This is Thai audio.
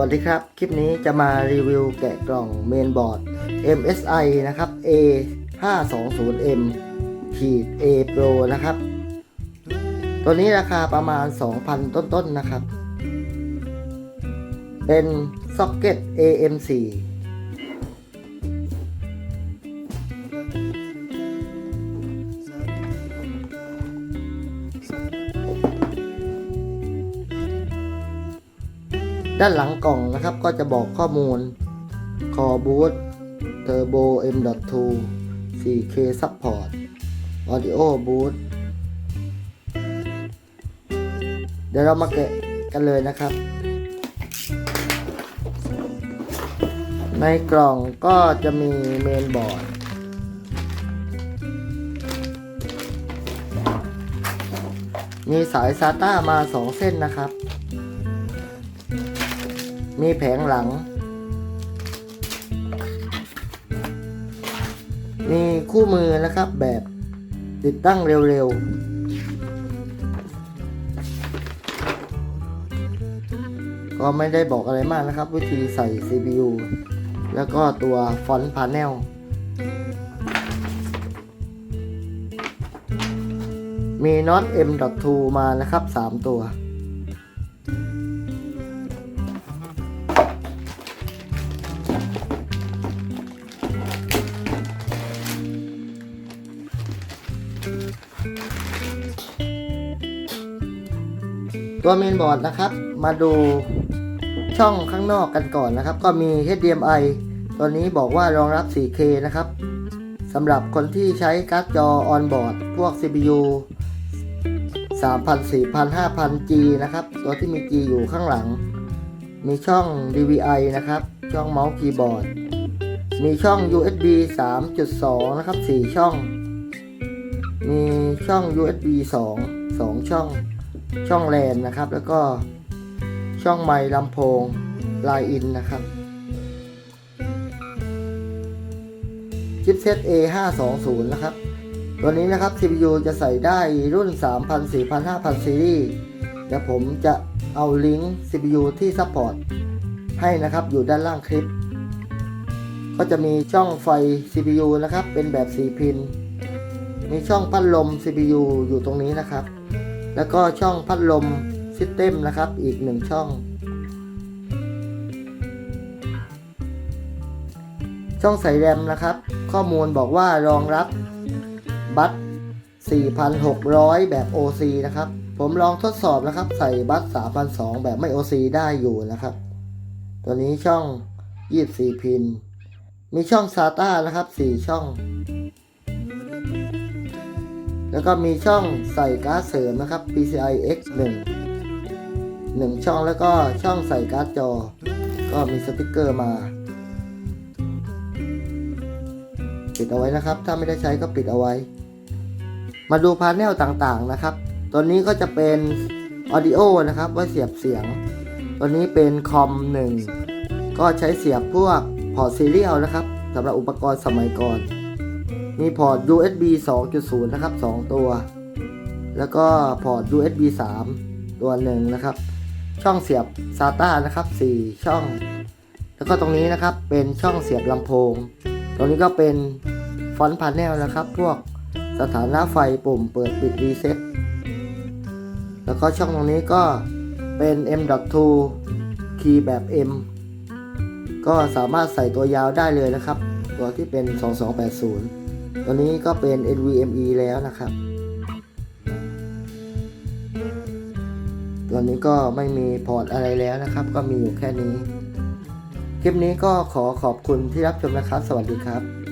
วัสดีครับ คลิปนี้จะมารีวิวแกะกล่องเมนบอร์ด MSI นะครับ A 5 2 0 M ขีด A Pro นะครับ ตัวนี้ราคาประมาณ 2,000 ต้นๆนะครับ เป็นซ็อกเก็ต AM4 ด้านหลังกล่องนะครับก็จะบอกข้อมูล Core Boot Turbo M.2 4K Support Audio Boot เดี๋ยวเรามาแกะกันเลยนะครับ ในกล่องก็จะมีเมนบอร์ดมีสาย SATA มา 2 เส้นนะครับ มีแผงหลัง มีคู่มือนะครับแบบติดตั้งเร็วๆ ก็ไม่ได้บอกอะไรมากนะครับ วิธีใส่ CPU แล้วก็ตัวฟอนต์พาเนลมีน็อต M.2 มานะครับ 3 ตัว ตัวเมนบอร์ดนะครับ มาดูช่องข้างนอกกันก่อนนะครับ ก็มี HDMI ตัวนี้บอกว่ารองรับ 4K นะครับสำหรับคนที่ใช้การ์ดจอออนบอร์ดพวก CPU 3,000 4,000 5,000 G นะครับ ตัวที่มี G อยู่ข้างหลัง มีช่อง DVI นะครับ ช่องเมาส์คีย์บอร์ด มีช่อง USB 3.2 นะครับ 4 ช่อง มีช่อง USB 2 2 ช่อง ช่องแลนนะครับ แล้วก็ช่องไมค์ลำโพงไลน์อินนะครับชิปเซต A520 นะครับ ตัวนี้นะครับ CPU จะใส่ได้รุ่น 3,000 4,000 5,000 ซีรีส์เดี๋ยวผมจะเอาลิงก์ CPU ที่ซัพพอร์ตให้นะครับอยู่ด้านล่างคลิป ก็จะมีช่องไฟ CPU นะครับ เป็นแบบ 4 พิน มีช่องพัดลม CPU อยู่ตรงนี้นะครับ แล้วก็ช่องพัดลมซิสเต็มนะครับ อีกหนึ่งช่อง ช่องใส่แรมนะครับ ข้อมูลบอกว่ารองรับบัต4,600 แบบ OC นะครับ ผมลองทดสอบนะครับ ใส่บัต3,200 แบบไม่ OC ได้อยู่นะครับ ตัวนี้ช่อง 24 พิน มีช่อง SATA นะครับ 4 ช่อง แล้วก็มีช่องใส่การ์ดเสริมนะครับ PCI X 1 1 ช่องแล้วก็ช่องใส่การ์ดจอ ก็มีสติกเกอร์มา ปิดเอาไว้นะครับ ถ้าไม่ได้ใช้ก็ปิดเอาไว้ มาดูพาร์เนลต่างๆนะครับ ตัวนี้ก็จะเป็น Audio นะครับ ไว้เสียบเสียง ตัวนี้เป็นคอม1ก็ใช้เสียบพวกพอร์ตซีเรียลนะครับสำหรับอุปกรณ์สมัยก่อน มีพอร์ต USB 2.0 นะครับ 2 ตัว แล้วก็พอร์ต USB 3 ตัวหนึ่งนะครับ ช่องเสียบ SATA นะครับ 4 ช่อง แล้วก็ตรงนี้นะครับเป็นช่องเสียบลำโพง ตรงนี้ก็เป็นฟอนต์พาเนลนะครับ พวกสถานะไฟปุ่มเปิดปิดรีเซ็ตแล้วก็ช่องตรงนี้ก็เป็น M.2 คีย์แบบ M ก็สามารถใส่ตัวยาวได้เลยนะครับ ตัวที่เป็น 2280 ตัวนี้ก็เป็น NVMe แล้วนะครับ ตัวนี้ก็ไม่มีพอร์ตอะไรแล้วนะครับ ก็มีอยู่แค่นี้ คลิปนี้ก็ขอขอบคุณที่รับชมนะครับ สวัสดีครับ